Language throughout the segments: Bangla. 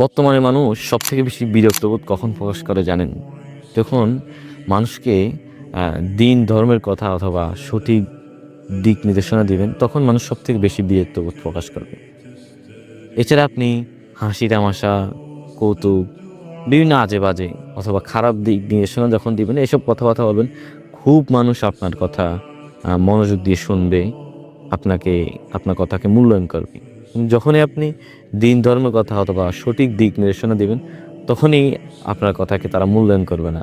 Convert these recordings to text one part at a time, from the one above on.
বর্তমানে মানুষ সব থেকে বেশি বিরক্তবোধ কখন প্রকাশ করে জানেন? তখন মানুষকে দিন ধর্মের কথা অথবা সঠিক দিক নির্দেশনা দিবেন, তখন মানুষ সব থেকে বেশি বিরক্তবোধ প্রকাশ করবে। এছাড়া আপনি হাসি, তামাশা, কৌতুক, বিভিন্ন আজে বাজে অথবা খারাপ দিক নির্দেশনা যখন দিবেন, এসব কথাবার্তা বলবেন, খুব মানুষ আপনার কথা মনোযোগ দিয়ে শুনবে, আপনাকে, আপনার কথাকে মূল্যায়ন করবে। যখনই আপনি দিন ধর্মের কথা অথবা সঠিক দিক নির্দেশনা দিবেন, তখনই আপনার কথাকে তারা মূল্যায়ন করবে না।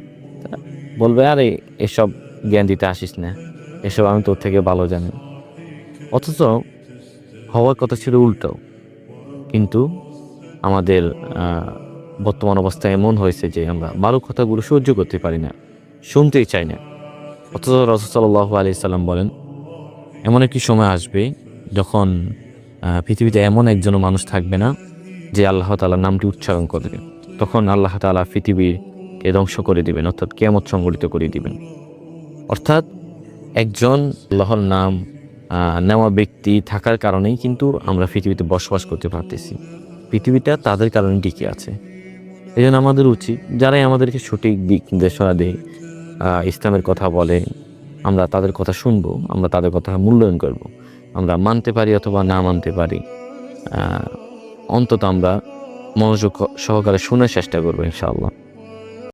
বলবে, আরে, এসব জ্ঞান দিতে আসিস না। এসব আমি তোর থেকে ভালো জানি। অথচ হওয়ার কথা ছিল উল্টো। কিন্তু আমাদের বর্তমান অবস্থা এমন হয়েছে যে আমরা ভালো কথাগুলো সহ্য করতে পারি না, শুনতেই চাই না। অথচ রসসাল্লাহ আলি সাল্লাম বলেন, এমন একটি সময় আসবে যখন পৃথিবীতে এমন একজনও মানুষ থাকবে না যে আল্লাহ তালার নামটি উচ্চারণ করবে। তখন আল্লাহ তালা পৃথিবীকে ধ্বংস করে দিবেন, অর্থাৎ কেমত সংগঠিত করে দিবেন। অর্থাৎ একজন আল্লাহর নাম নেওয়া ব্যক্তি থাকার কারণেই কিন্তু আমরা পৃথিবীতে বসবাস করতে পারতেছি। পৃথিবীটা তাদের কারণে টিকে আছে। এই জন্য আমাদের উচিত, যারাই আমাদেরকে সঠিক দিক নির্দেশনা দেয় ইসলামের কথা বলে, আমরা তাদের কথা শুনব, আমরা তাদের কথা মূল্যায়ন করব। আমরা মানতে পারি অথবা না মানতে পারি অন্তত আমরা মনোযোগ সহকারে শোনার চেষ্টা করব, ইনশাআল্লাহ।